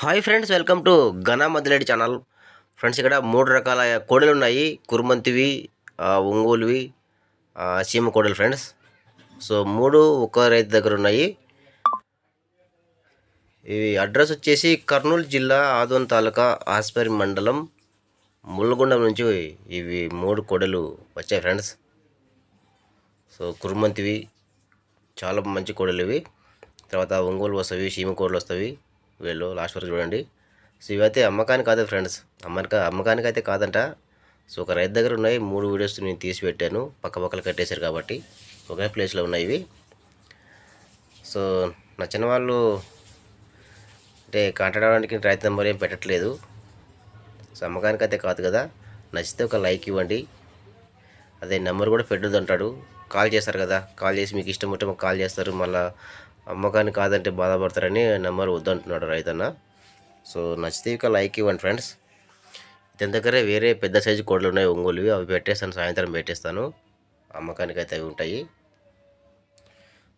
Hi friends welcome to ఘనా మదిలేడి channel. Friends ఇక్కడ మూడు రకాల కోడలు ఉన్నాయి కురుమంతివి ఒంగోలువి సీమ కోడలు ఫ్రెండ్స్. సో మూడు ఒక రైతు దగ్గర ఉన్నాయి. ఇవి అడ్రస్ వచ్చేసి కర్నూలు జిల్లా ఆదోన్ తాలూకా ఆస్పరి మండలం ముల్లగుండం నుంచి ఇవి మూడు కోడలు వచ్చాయి ఫ్రెండ్స్. సో కురుమంతివి చాలా మంచి కోడలు ఇవి. తర్వాత ఒంగోలు వస్తాయి సీమ కోడలు వస్తాయి. వీళ్ళు లాస్ట్ వరకు చూడండి. సో ఇవైతే అమ్మకానికి కాదు ఫ్రెండ్స్. అమ్మక అమ్మకానికి అయితే కాదంట. సో ఒక రైతు దగ్గర ఉన్నాయి మూడు వీడియోస్ నేను తీసి పెట్టాను. పక్క పక్కలు కట్టేశారు కాబట్టి ఒకే ప్లేస్లో ఉన్నాయి ఇవి. సో నచ్చిన వాళ్ళు అంటే కాంటాక్ట్ అవ్వడానికి రైతు నెంబర్ ఏం పెట్టట్లేదు. సో అమ్మకానికి అయితే కాదు కదా. నచ్చితే ఒక లైక్ ఇవ్వండి. అదే నెంబర్ కూడా పెట్టొద్దు అంటాడు. కాల్ చేస్తారు కదా. కాల్ చేసి మీకు ఇష్టం ఉంటే మాకు కాల్ చేస్తారు. మళ్ళీ అమ్మకాన్ని కాదంటే బాధపడతారని నెంబర్ వద్దంటున్నాడు రైతన్న. సో నచ్చితే ఇక లైక్ ఇవ్వండి ఫ్రెండ్స్. ఇతని దగ్గరే వేరే పెద్ద సైజు కోడలు ఉన్నాయి ఒంగోలువి. అవి పెట్టేస్తాను సాయంత్రం పెట్టేస్తాను. అమ్మకానికి అయితే అవి ఉంటాయి.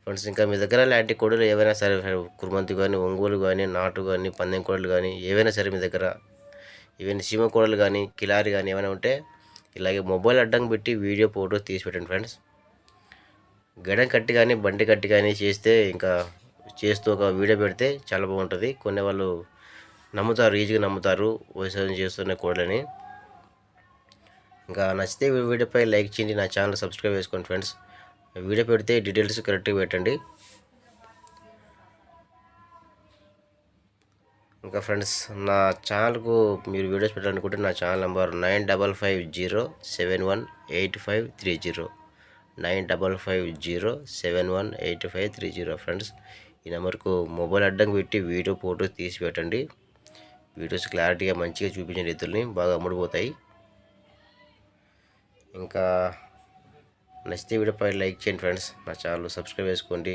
ఫ్రెండ్స్ ఇంకా మీ దగ్గర లాంటి కోడలు ఏవైనా సరే కురుమంతి కానీ ఒంగోలు కానీ నాటు కానీ పందెం కోడలు కానీ ఏవైనా సరే మీ దగ్గర ఈవెన్ సీమ కోడలు కానీ కిలారి కానీ ఏమైనా ఉంటే ఇలాగే మొబైల్ అడ్డం పెట్టి వీడియో ఫోటో తీసి పెట్టండి ఫ్రెండ్స్. గడం కట్టి కానీ బండి కట్టి కానీ చేస్తే ఇంకా చేస్తూ ఒక వీడియో పెడితే చాలా బాగుంటుంది. కొన్ని వాళ్ళు నమ్ముతారు ఈజీగా నమ్ముతారు వ్యవసాయం చేస్తున్న కోడలని. ఇంకా నచ్చితే వీడియోపై లైక్ చేయండి నా ఛానల్ సబ్స్క్రైబ్ చేసుకోండి ఫ్రెండ్స్. వీడియో పెడితే డీటెయిల్స్ కరెక్ట్గా పెట్టండి. ఇంకా ఫ్రెండ్స్ నా ఛానల్కు మీరు వీడియోస్ పెట్టాలనుకుంటే నా channel number nine double five zero seven one eight five three zero. Nine double five zero seven one eight five three zero friends ఈ నెంబర్కు మొబైల్ అడ్డం పెట్టి వీడియో ఫోటో తీసి పెట్టండి వీడియోస్ క్లారిటీగా మంచిగా చూపించండి ఎద్దుల్ని బాగా అమ్ముడుపోతాయి ఇంకా నచ్చితే వీడియోపై లైక్ చేయండి ఫ్రెండ్స్. నా ఛానల్ సబ్స్క్రైబ్ చేసుకోండి.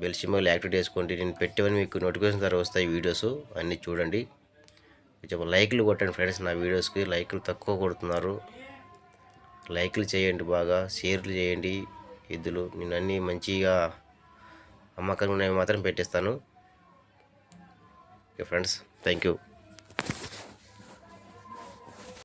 బెల్ సింబల్ యాక్టివేట్ చేసుకోండి. నేను పెట్టేవని మీకు నోటిఫికేషన్ ద్వారా వస్తాయి వీడియోస్ అన్నీ చూడండి. కొంచెం లైక్లు కొట్టండి ఫ్రెండ్స్. నా వీడియోస్కి లైక్లు తక్కువ కొడుతున్నారు. లైక్లు చేయండి బాగా షేర్లు చేయండి. ఎద్దులు నేను అన్నీ మంచిగా అమ్మకంగా నేను మాత్రం పెట్టేస్తాను. Okay friends thank you.